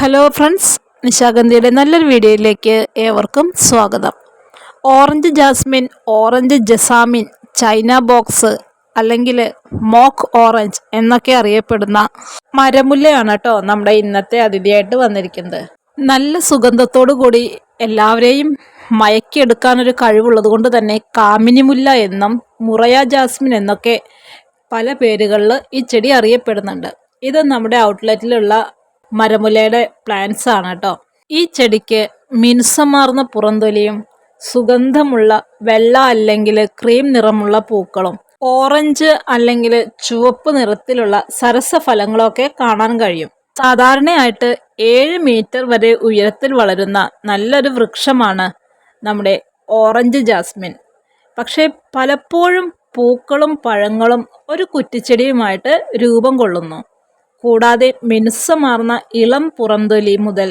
Hello friends നിശാഗന്ധിയുടെ നല്ലൊരു വീഡിയോയിലേക്ക് ഏവർക്കും സ്വാഗതം. Orange jasmine orange jasmine China box അല്ലെങ്കിൽ മോക്ക് ഓറഞ്ച് എന്നൊക്കെ അറിയപ്പെടുന്ന മരമുല്ലയാണ് കേട്ടോ നമ്മുടെ ഇന്നത്തെ അതിഥിയായിട്ട് വന്നിരിക്കുന്നത്. നല്ല സുഗന്ധത്തോടു കൂടി എല്ലാവരെയും മയക്കിയെടുക്കാനൊരു കഴിവുള്ളത് കൊണ്ട് തന്നെ കാമിനിമുല്ല എന്നും മുറയ ജാസ്മിൻ എന്നൊക്കെ പല പേരുകളിൽ ഈ ചെടി അറിയപ്പെടുന്നുണ്ട്. ഇത് നമ്മുടെ ഔട്ട്ലെറ്റിലുള്ള മരമുലയുടെ പ്ലാന്റ്സ് ആണ് കേട്ടോ. ഈ ചെടിക്ക് മിനുസമാർന്ന പുറന്തൊലിയും സുഗന്ധമുള്ള വെള്ള അല്ലെങ്കിൽ ക്രീം നിറമുള്ള പൂക്കളും ഓറഞ്ച് അല്ലെങ്കിൽ ചുവപ്പ് നിറത്തിലുള്ള സരസഫലങ്ങളൊക്കെ കാണാൻ കഴിയും. സാധാരണയായിട്ട് ഏഴ് മീറ്റർ വരെ ഉയരത്തിൽ വളരുന്ന നല്ലൊരു വൃക്ഷമാണ് നമ്മുടെ ഓറഞ്ച് ജാസ്മിൻ പക്ഷേ പലപ്പോഴും പൂക്കളും പഴങ്ങളും ഒരു കുറ്റിച്ചെടിയുമായിട്ട് രൂപം കൊള്ളുന്നു. കൂടാതെ മിനുസമാർന്ന ഇളം പുറംതൊലി മുതൽ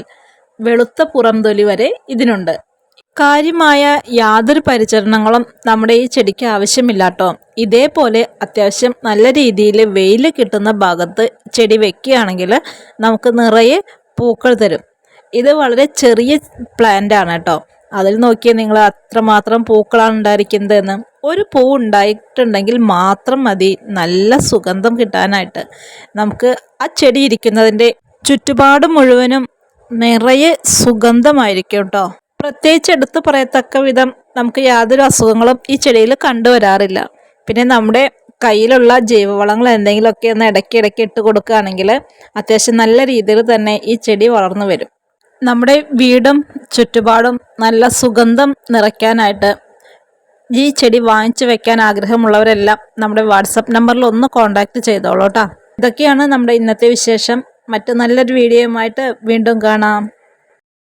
വെളുത്ത പുറംതൊലി വരെ ഇതിനുണ്ട്. കാര്യമായ യാതൊരു പരിചരണങ്ങളും നമ്മുടെ ഈ ചെടിക്ക് ആവശ്യമില്ലാട്ടോ. ഇതേപോലെ അത്യാവശ്യം നല്ല രീതിയിൽ വെയിൽ കിട്ടുന്ന ഭാഗത്ത് ചെടി വെക്കുകയാണെങ്കിൽ നമുക്ക് നിറയെ പൂക്കൾ തരും. ഇത് വളരെ ചെറിയ പ്ലാന്റ് ആണ് കേട്ടോ. അതിൽ നോക്കിയാൽ നിങ്ങൾ അത്രമാത്രം പൂക്കളാണ് ഉണ്ടായിരിക്കുന്നതെന്ന് ഒരു പൂ ഉണ്ടായിട്ടുണ്ടെങ്കിൽ മാത്രം മതി. നല്ല സുഗന്ധം കിട്ടാനായിട്ട്. നമുക്ക് ആ ചെടി ഇരിക്കുന്നതിന്റെ ചുറ്റുപാട് മുഴുവനും നിറയെ സുഗന്ധമായിരിക്കും കേട്ടോ പ്രത്യേകിച്ച് എടുത്തു പറയത്തക്ക വിധം നമുക്ക് യാതൊരു അസുഖങ്ങളും ഈ ചെടിയിൽ കണ്ടുവരാറില്ല. പിന്നെ നമ്മുടെ കയ്യിലുള്ള ജൈവവളങ്ങൾ എന്തെങ്കിലുമൊക്കെ ഒന്ന് ഇടയ്ക്ക് ഇടയ്ക്ക് ഇട്ട് കൊടുക്കുകയാണെങ്കിൽ അത്യാവശ്യം നല്ല രീതിയിൽ തന്നെ ഈ ചെടി വളർന്നു വരും. നമ്മുടെ വീടും ചുറ്റുപാടും നല്ല സുഗന്ധം നിറയ്ക്കാനായിട്ട് ഈ ചെടി വാങ്ങിച്ചു വെക്കാൻ ആഗ്രഹമുള്ളവരെല്ലാം നമ്മുടെ വാട്സപ്പ് നമ്പറിൽ ഒന്ന് കോൺടാക്ട് ചെയ്തോളൂ കേട്ടോ. ഇതൊക്കെയാണ് നമ്മുടെ ഇന്നത്തെ വിശേഷം. മറ്റു നല്ലൊരു വീഡിയോയുമായിട്ട് വീണ്ടും കാണാം.